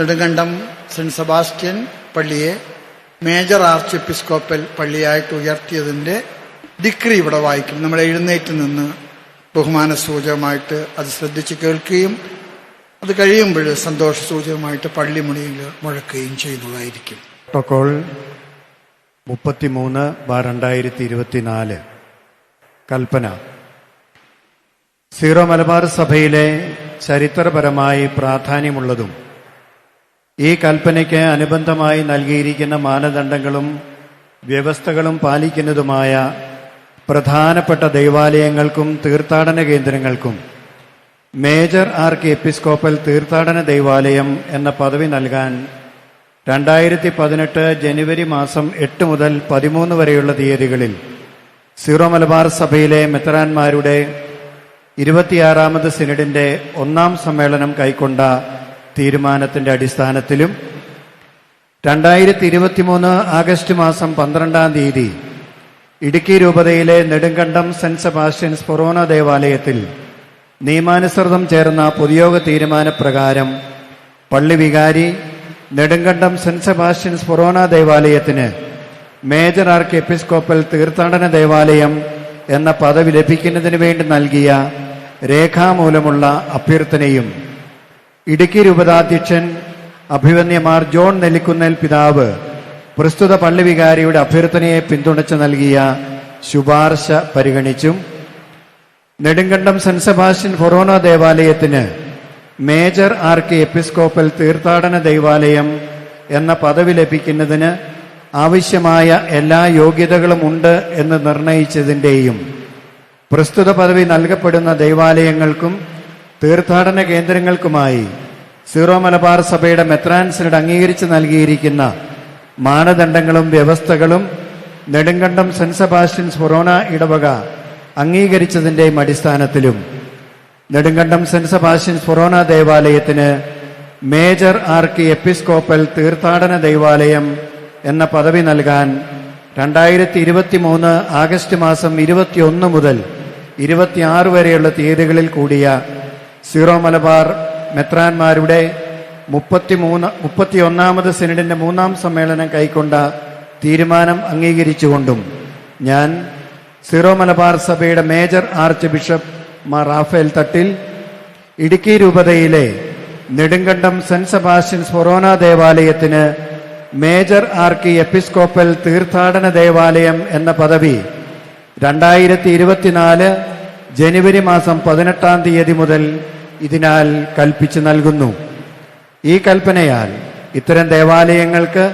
Nedumkandam saint Sebastian പള്ളിയെ major arch episcopal പള്ളിയായിട്ട് ഉയർത്തിയതിന്റെ ഡിക്രി ഇവിടെ വായിക്കും. നമ്മൾ എഴുന്നേറ്റ് നിന്ന് ബഹുമാന സൂചകമായിട്ട് അത് ശ്രദ്ധിച്ച് കേൾക്കുകയും അത് കഴിയുമ്പോൾ സന്തോഷ സൂചകമായിട്ട് പള്ളി മുണിയിൽ മുഴക്കുകയും ചെയ്യുന്നതായിരിക്കും. പ്രോട്ടോകോൾ മുപ്പത്തിമൂന്ന് ബാർ രണ്ടായിരത്തി ഇരുപത്തിനാല് കൽപ്പന. സീറോ മലബാർ സഭയിലെ ചരിത്രപരമായി പ്രാധാന്യമുള്ളതും ഈ കൽപ്പനയ്ക്ക് അനുബന്ധമായി നൽകിയിരിക്കുന്ന മാനദണ്ഡങ്ങളും വ്യവസ്ഥകളും പാലിക്കുന്നതുമായ പ്രധാനപ്പെട്ട ദൈവാലയങ്ങൾക്കും തീർത്ഥാടന കേന്ദ്രങ്ങൾക്കും മേജർ ആർക്ക് എപ്പിസ്കോപ്പൽ തീർത്ഥാടന ദൈവാലയം എന്ന പദവി നൽകാൻ രണ്ടായിരത്തി പതിനെട്ട് ജനുവരി മാസം എട്ട് മുതൽ പതിമൂന്ന് വരെയുള്ള തീയതികളിൽ സീറോ മലബാർ സഭയിലെ മെത്രാന്മാരുടെ ഇരുപത്തിയാറാമത് സിനഡിന്റെ ഒന്നാം സമ്മേളനം കൈക്കൊണ്ട തീരുമാനത്തിന്റെ അടിസ്ഥാനത്തിലും രണ്ടായിരത്തി ഇരുപത്തി മൂന്ന് ആഗസ്റ്റ് മാസം പന്ത്രണ്ടാം തീയതി ഇടുക്കി രൂപതയിലെ നെടുങ്കണ്ടം സെന്റ് സെബാസ്റ്റ്യൻസ് ഫൊറോന ദേവാലയത്തിൽ നിയമാനുസൃതം ചേർന്ന പൊതുയോഗ തീരുമാനപ്രകാരം പള്ളി വികാരി നെടുങ്കണ്ടം സെന്റ് സെബാസ്റ്റ്യൻസ് ഫൊറോന ദേവാലയത്തിന് മേജർ ആർക്ക് എപ്പിസ്കോപ്പൽ തീർത്ഥാടന ദേവാലയം എന്ന പദവി ലഭിക്കുന്നതിന് വേണ്ടി നൽകിയ രേഖാമൂലമുള്ള അഭ്യർത്ഥനയും ഇടുക്കി രൂപതാധ്യക്ഷൻ അഭിവന്യമാർ ജോൺ നെല്ലിക്കുന്നേൽ പിതാവ് പ്രസ്തുത പള്ളി വികാരിയുടെ അഭ്യർത്ഥനയെ പിന്തുണച്ച് നൽകിയ ശുപാർശ പരിഗണിച്ചും നെടുങ്കണ്ടം സെന്റ് സെബാസ്റ്റ്യൻ ഫൊറോന ദേവാലയത്തിന് മേജർ ആർക്ക് എപ്പിസ്കോപ്പൽ തീർത്ഥാടന ദൈവാലയം എന്ന പദവി ലഭിക്കുന്നതിന് ആവശ്യമായ എല്ലാ യോഗ്യതകളും ഉണ്ട് എന്ന് നിർണയിച്ചതിന്റെയും പ്രസ്തുത പദവി നൽകപ്പെടുന്ന ദൈവാലയങ്ങൾക്കും തീർത്ഥാടന കേന്ദ്രങ്ങൾക്കുമായി സീറോ മലബാർ സഭയുടെ മെത്രാൻസിനോട് അംഗീകരിച്ച് നൽകിയിരിക്കുന്ന മാനദണ്ഡങ്ങളും വ്യവസ്ഥകളും നെടുങ്കണ്ടം സെന്റ് സെബാസ്റ്റ്യൻസ് ഫൊറോന ഇടവക അംഗീകരിച്ചതിന്റെയും അടിസ്ഥാനത്തിലും നെടുങ്കണ്ടം സെന്റ് സെബാസ്റ്റ്യൻസ് ഫൊറോന ദേവാലയത്തിന് മേജർ ആർക്കി എപ്പിസ്കോപ്പൽ തീർത്ഥാടന ദൈവാലയം എന്ന പദവി നൽകാൻ രണ്ടായിരത്തി ഇരുപത്തി മൂന്ന് ആഗസ്റ്റ് മാസം ഇരുപത്തിയൊന്ന് മുതൽ ഇരുപത്തിയാറ് വരെയുള്ള തീയതികളിൽ കൂടിയ സീറോ മലബാർ മെത്രാന്മാരുടെ മുപ്പത്തിമൂന്ന് മുപ്പത്തിയൊന്നാമത് സെനിഡിന്റെ മൂന്നാം സമ്മേളനം കൈക്കൊണ്ട തീരുമാനം അംഗീകരിച്ചുകൊണ്ടും ഞാൻ സീറോ മലബാർ സഭയുടെ major archbishop Mar Raphael Thattil Idukki രൂപതയിലെ നെടുങ്കണ്ടം സെന്റ് സെബാസ്റ്റ്യൻസ് ഫൊറോന ദേവാലയത്തിന് മേജർ ആർക്കി എപ്പിസ്കോപ്പൽ തീർത്ഥാടന ദേവാലയം എന്ന പദവി രണ്ടായിരത്തി ഇരുപത്തിനാല് ജനുവരി മാസം പതിനെട്ടാം തീയതി മുതൽ ഇതിനാൽ കൽപ്പിച്ചു നൽകുന്നു. ഈ കൽപ്പനയാൽ ഇത്തരം ദേവാലയങ്ങൾക്ക്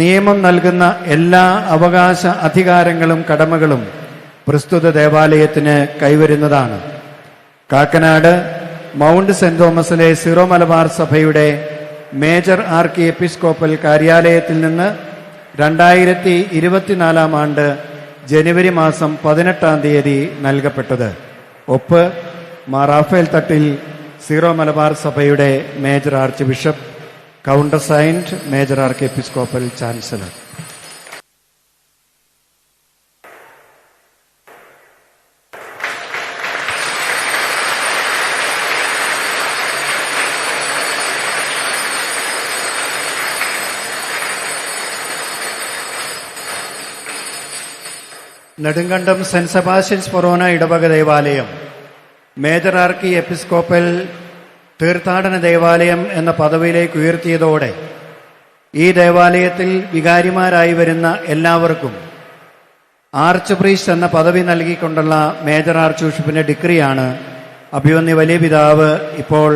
നിയമം നൽകുന്ന എല്ലാ അവകാശ അധികാരങ്ങളും കടമകളും പ്രസ്തുത ദേവാലയത്തിന് കൈവരുന്നതാണ്. കാക്കനാട് മൗണ്ട് സെന്റ് തോമസിലെ സിറോ മലബാർ സഭയുടെ മേജർ ആർക്കി എപ്പിസ്കോപ്പൽ കാര്യാലയത്തിൽ നിന്ന് രണ്ടായിരത്തി ഇരുപത്തിനാലാം ആണ്ട് ജനുവരി മാസം പതിനെട്ടാം തീയതി നൽകപ്പെട്ടത്. ഒപ്പ് മാർ റാഫേൽ തട്ടിൽ സീറോ മലബാർ സഭയുടെ major archbishop countersigned major arch episcopal chancellor. Nedumkandam saint Sebastian's ഫൊറോന ഇടവക ദേവാലയം. മേജർ ആർക്കി എപ്പിസ്കോപ്പൽ തീർത്ഥാടന ദേവാലയം എന്ന പദവിയിലേക്ക് ഉയർത്തിയതോടെ ഈ ദേവാലയത്തിൽ വികാരിമാരായി വരുന്ന എല്ലാവർക്കും ആർച്ച് പ്രീസ്റ്റ് എന്ന പദവി നൽകിക്കൊണ്ടുള്ള മേജർ ആർച്ച് ബിഷപ്പിന്റെ ഡിഗ്രിയാണ് അഭിവന്യ വലിയ പിതാവ് ഇപ്പോൾ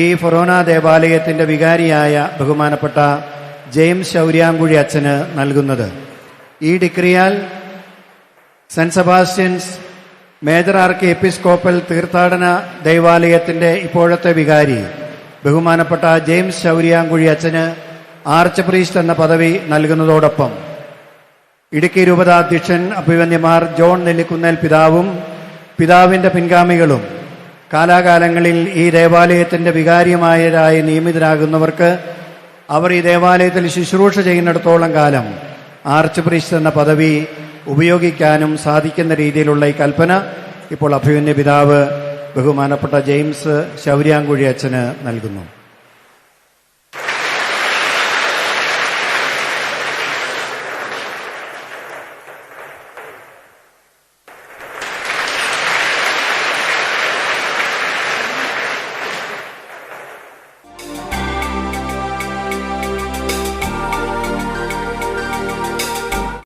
ഈ ഫൊറോന ദേവാലയത്തിന്റെ വികാരിയായ ബഹുമാനപ്പെട്ട ജെയിംസ് ശൗര്യാങ്കുഴി അച്ഛന് നൽകുന്നത്. ഈ ഡിഗ്രിയാൽ saint Sebastian's major arch episcopal തീർത്ഥാടന ദൈവാലയത്തിന്റെ ഇപ്പോഴത്തെ വികാരി ബഹുമാനപ്പെട്ട ജെയിംസ് ശൗര്യാങ്കുഴി അച്ഛന് ആർച്ച് പ്രീസ്റ്റ് എന്ന പദവി നൽകുന്നതോടൊപ്പം ഇടുക്കി രൂപതാധ്യക്ഷൻ അഭിവന്യമാർ ജോൺ നെല്ലിക്കുന്നേൽ പിതാവും പിതാവിന്റെ പിൻഗാമികളും കാലാകാലങ്ങളിൽ ഈ ദേവാലയത്തിന്റെ വികാരിമാരായി നിയമിതരാകുന്നവർക്ക് അവർ ഈ ദേവാലയത്തിൽ ശുശ്രൂഷ ചെയ്യുന്നിടത്തോളം കാലം ആർച്ച് പ്രീസ്റ്റ് എന്ന പദവി ഉപയോഗിക്കാനും സാധിക്കുന്ന രീതിയിലുള്ള ഈ കൽപ്പന ഇപ്പോൾ അഭിമന്യ പിതാവ് ബഹുമാനപ്പെട്ട ജെയിംസ് ശൗര്യാങ്കുഴി അച്ഛന് നൽകുന്നു.